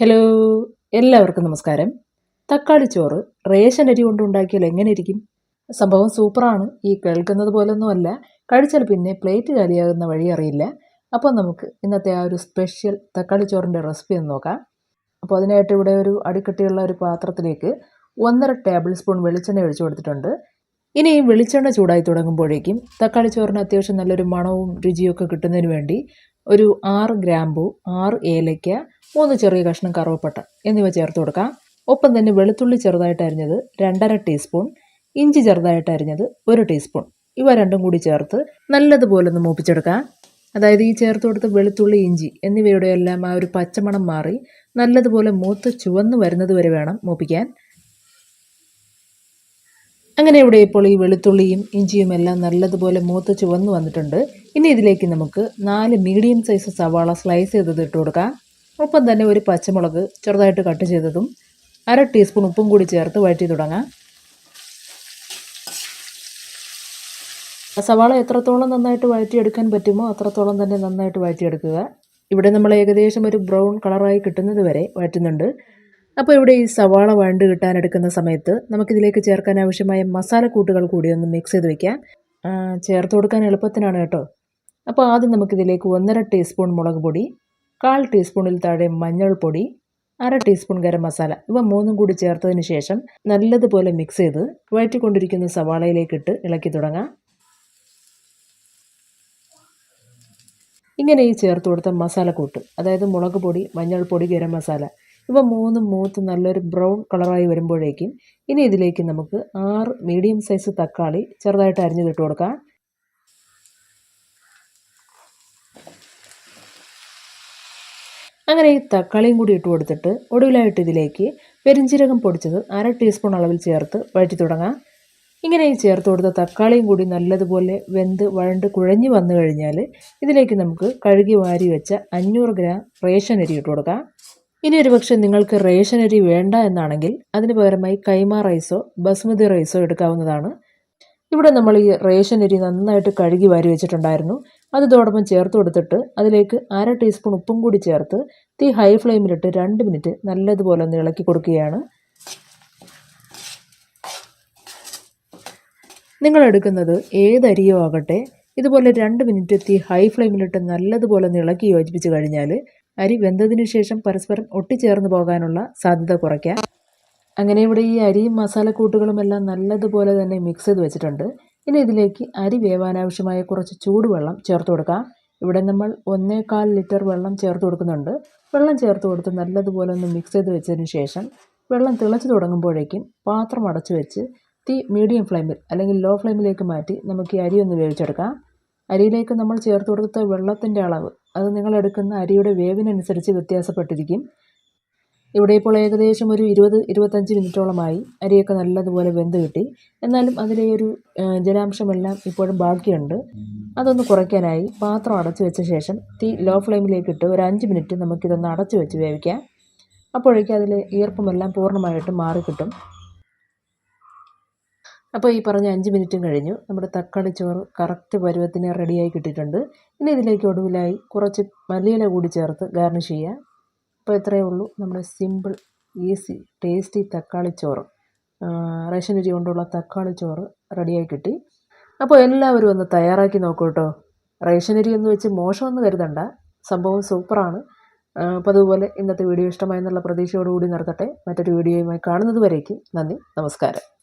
Hello എല്ലാവർക്കും നമസ്കാരം. തക്കാളി ചോറ് റേഷൻ അരി കൊണ്ട് ഉണ്ടാക്കിയാൽ എങ്ങനെ ഇരിക്കും? സംഭവം സൂപ്പറാണ്. ഈ കേൾക്കുന്നത് പോലൊന്നുമല്ല കഴിച്ചാൽ പിന്നെ പ്ലേറ്റ് കാലിയാകുന്ന വഴി അറിയില്ല. അപ്പോൾ നമുക്ക് ഇന്നത്തെ ആ ഒരു സ്പെഷ്യൽ തക്കാളി ചോറിന്റെ റെസിപ്പി ഒന്ന് നോക്കാം. അപ്പോൾ അതിനായിട്ട് ഇവിടെ ഒരു അടിക്കട്ടിയുള്ള ഒരു പാത്രത്തിലേക്ക് ഒന്നര ടേബിൾ സ്പൂൺ വെളിച്ചെണ്ണ ഒഴിച്ചു കൊടുത്തിട്ടുണ്ട്. ഇനി ഈ വെളിച്ചെണ്ണ ചൂടായി തുടങ്ങുമ്പോഴേക്കും തക്കാളി ചോറിന് അത്യാവശ്യം നല്ലൊരു മണവും രുചിയൊക്കെ കിട്ടുന്നതിന് വേണ്ടി ഒരു ആറ് ഗ്രാമ്പു ആറ് ഏലയ്ക്ക മൂന്ന് ചെറിയ കഷ്ണം കറുവപ്പട്ട എന്നിവ ചേർത്ത് കൊടുക്കാം. ഒപ്പം തന്നെ വെളുത്തുള്ളി ചെറുതായിട്ട് അരിഞ്ഞത് രണ്ടര ടീസ്പൂൺ ഇഞ്ചി ചെറുതായിട്ട് അരിഞ്ഞത് ഒരു ടീസ്പൂൺ. ഇവ രണ്ടും കൂടി ചേർത്ത് നല്ലതുപോലെ ഒന്ന് മൂപ്പിച്ചെടുക്കാം. അതായത് ഈ ചേർത്ത് കൊടുത്ത വെളുത്തുള്ളി ഇഞ്ചി എന്നിവയുടെ എല്ലാം ആ ഒരു പച്ചമണം മാറി നല്ലതുപോലെ മൂത്ത് ചുവന്ന് വരുന്നത് വരെ വേണം മൂപ്പിക്കാൻ. അങ്ങനെ ഇവിടെ ഇപ്പോൾ ഈ വെളുത്തുള്ളിയും ഇഞ്ചിയും എല്ലാം നല്ലതുപോലെ മൂത്ത് ചുവന്ന് വന്നിട്ടുണ്ട്. ഇനി ഇതിലേക്ക് നമുക്ക് നാല് മീഡിയം സൈസ് സവാള സ്ലൈസ് ചെയ്തത് ഇട്ട് കൊടുക്കാം. ഒപ്പം തന്നെ ഒരു പച്ചമുളക് ചെറുതായിട്ട് കട്ട് ചെയ്തതും അര ടീസ്പൂൺ ഉപ്പും കൂടി ചേർത്ത് വഴറ്റി തുടങ്ങാം. സവാള എത്രത്തോളം നന്നായിട്ട് വഴറ്റിയെടുക്കാൻ പറ്റുമോ അത്രത്തോളം തന്നെ നന്നായിട്ട് വഴറ്റിയെടുക്കുക. ഇവിടെ നമ്മൾ ഏകദേശം ഒരു ബ്രൗൺ കളറായി കിട്ടുന്നത് വരെ വഴറ്റുന്നുണ്ട്. അപ്പോൾ ഇവിടെ ഈ സവാള വഴണ്ട് കിട്ടാനെടുക്കുന്ന സമയത്ത് നമുക്കിതിലേക്ക് ചേർക്കാൻ ആവശ്യമായ മസാലക്കൂട്ടുകൾ കൂടി ഒന്ന് മിക്സ് ചെയ്ത് വയ്ക്കാം ചേർത്ത് കൊടുക്കാൻ എളുപ്പത്തിനാണ് കേട്ടോ. അപ്പോൾ ആദ്യം നമുക്കിതിലേക്ക് ഒന്നര ടീസ്പൂൺ മുളക് പൊടി കാൽ ടീസ്പൂണിൽ താഴെ മഞ്ഞൾപ്പൊടി അര ടീസ്പൂൺ ഗരം മസാല ഇവ മൂന്നും കൂടി ചേർത്തതിന് ശേഷം നല്ലതുപോലെ മിക്സ് ചെയ്ത് വഴറ്റിക്കൊണ്ടിരിക്കുന്ന സവാളയിലേക്കിട്ട് ഇളക്കി തുടങ്ങാം. ഇങ്ങനെ ഈ ചേർത്ത് കൊടുത്ത മസാലക്കൂട്ട് അതായത് മുളക് പൊടി മഞ്ഞൾപ്പൊടി ഗരം മസാല ഇവ മൂന്നും മൂത്ത് നല്ലൊരു ബ്രൗൺ കളറായി വരുമ്പോഴേക്കും ഇനി ഇതിലേക്ക് നമുക്ക് ആറ് മീഡിയം സൈസ് തക്കാളി ചെറുതായിട്ട് അരിഞ്ഞിട്ട് കൊടുക്കാം. അങ്ങനെ ഈ തക്കാളിയും കൂടി ഇട്ട് കൊടുത്തിട്ട് ഒടുവിലായിട്ട് ഇതിലേക്ക് പെരിഞ്ചീരകം പൊടിച്ചത് അര ടീസ്പൂൺ അളവിൽ ചേർത്ത് വഴറ്റി തുടങ്ങാം. ഇങ്ങനെ ഈ ചേർത്ത് കൊടുത്ത തക്കാളിയും കൂടി നല്ലതുപോലെ വെന്ത് വഴണ്ട് കുഴഞ്ഞു വന്നു കഴിഞ്ഞാൽ ഇതിലേക്ക് നമുക്ക് കഴുകി വാരി വെച്ച അഞ്ഞൂറ് ഗ്രാം റേഷൻ അരി ഇട്ട് കൊടുക്കാം. ഇനി ഒരുപക്ഷെ നിങ്ങൾക്ക് റേഷൻ അരി വേണ്ട എന്നാണെങ്കിൽ അതിന് പകരമായി കൈമ റൈസോ ബസ്മതി റൈസോ എടുക്കാവുന്നതാണ്. ഇവിടെ നമ്മൾ ഈ റേഷൻ അരി നന്നായിട്ട് കഴുകി വാരി വെച്ചിട്ടുണ്ടായിരുന്നു. അത് ചേർത്ത് കൊടുത്തിട്ട് അതിലേക്ക് അര ടീസ്പൂൺ ഉപ്പും കൂടി ചേർത്ത് തീ ഹൈ ഫ്ലെയിമിലിട്ട് രണ്ട് മിനിറ്റ് നല്ലതുപോലെ ഒന്ന് ഇളക്കി കൊടുക്കുകയാണ്. നിങ്ങൾ എടുക്കുന്നത് ഏതരിയോ ആകട്ടെ ഇതുപോലെ രണ്ട് മിനിറ്റ് തീ ഹൈ ഫ്ലെയിമിലിട്ട് നല്ലതുപോലെ ഒന്ന് ഇളക്കി യോജിപ്പിച്ച് കഴിഞ്ഞാൽ അരി വെന്തതിനു ശേഷം പരസ്പരം ഒട്ടിച്ചേർന്ന് പോകാനുള്ള സാധ്യത കുറയ്ക്കാം. അങ്ങനെ ഇവിടെ ഈ അരിയും മസാലക്കൂട്ടുകളും എല്ലാം നല്ലതുപോലെ തന്നെ മിക്സ് ചെയ്ത് വെച്ചിട്ടുണ്ട്. ഇനി ഇതിലേക്ക് അരി വേവാനാവശ്യമായ കുറച്ച് ചൂടുവെള്ളം ചേർത്ത് കൊടുക്കാം. ഇവിടെ നമ്മൾ ഒന്നേകാൽ ലിറ്റർ വെള്ളം ചേർത്ത് കൊടുക്കുന്നുണ്ട്. വെള്ളം ചേർത്ത് കൊടുത്ത് നല്ലതുപോലെ ഒന്ന് മിക്സ് ചെയ്ത് വെച്ചതിന് ശേഷം വെള്ളം തിളച്ച് തുടങ്ങുമ്പോഴേക്കും പാത്രം അടച്ചു വെച്ച് തീ മീഡിയം ഫ്ലെയിമിൽ അല്ലെങ്കിൽ ലോ ഫ്ലെയിമിലേക്ക് മാറ്റി നമുക്ക് ഈ അരി ഒന്ന് വേവിച്ചെടുക്കാം. അരിയിലേക്ക് നമ്മൾ ചേർത്ത് കൊടുത്ത വെള്ളത്തിന്റെ അളവ് അത് നിങ്ങൾ എടുക്കുന്ന അരിയുടെ വേവിനനുസരിച്ച് വ്യത്യാസപ്പെട്ടിരിക്കും. ഇവിടെ ഇപ്പോൾ ഏകദേശം ഒരു ഇരുപത് ഇരുപത്തഞ്ച് മിനിറ്റോളമായി അരിയൊക്കെ നല്ലതുപോലെ വെന്ത് കിട്ടി. എന്നാലും അതിലെ ഒരു ജലാംശമെല്ലാം ഇപ്പോഴും ബാക്കിയുണ്ട്. അതൊന്ന് കുറയ്ക്കാനായി പാത്രം അടച്ചു വെച്ച ശേഷം തീ ലോ ഫ്ലെയിമിലേക്ക് ഇട്ട് ഒരു അഞ്ച് മിനിറ്റ് നമുക്കിതൊന്ന് അടച്ചു വെച്ച് വേവിക്കാം. അപ്പോഴേക്കും അതിലെ ഈർപ്പമെല്ലാം പൂർണമായിട്ടും മാറിക്കിട്ടും. അപ്പോൾ ഈ പറഞ്ഞ അഞ്ച് മിനിറ്റും കഴിഞ്ഞു. നമ്മുടെ തക്കാളി ചോറ് കറക്റ്റ് പരുവത്തിന് റെഡിയായി കിട്ടിയിട്ടുണ്ട്. ഇനി ഇതിലേക്ക് ഒടുവിലായി കുറച്ച് മല്ലിയില കൂടി ചേർത്ത് ഗാർണിഷ് ചെയ്യുക അപ്പോൾ ഇത്രയേ ഉള്ളൂ. നമ്മുടെ സിമ്പിൾ ഈസി ടേസ്റ്റി തക്കാളി ചോറ്. റേഷൻ അരി കൊണ്ടുള്ള തക്കാളി ചോറ് റെഡിയായി കിട്ടി. അപ്പോൾ എല്ലാവരും ഒന്ന് തയ്യാറാക്കി നോക്കൂ കേട്ടോ. റേഷൻ അരി എന്ന് വെച്ച് മോശമൊന്നും കരുതണ്ട. സംഭവം സൂപ്പറാണ്. അപ്പോൾ അതുപോലെ ഇന്നത്തെ വീഡിയോ ഇഷ്ടമായെന്നുള്ള പ്രതീക്ഷയോടുകൂടി നിർത്തട്ടെ. മറ്റൊരു വീഡിയോയുമായി കാണുന്നത് വരേക്കും. നന്ദി. നമസ്കാരം.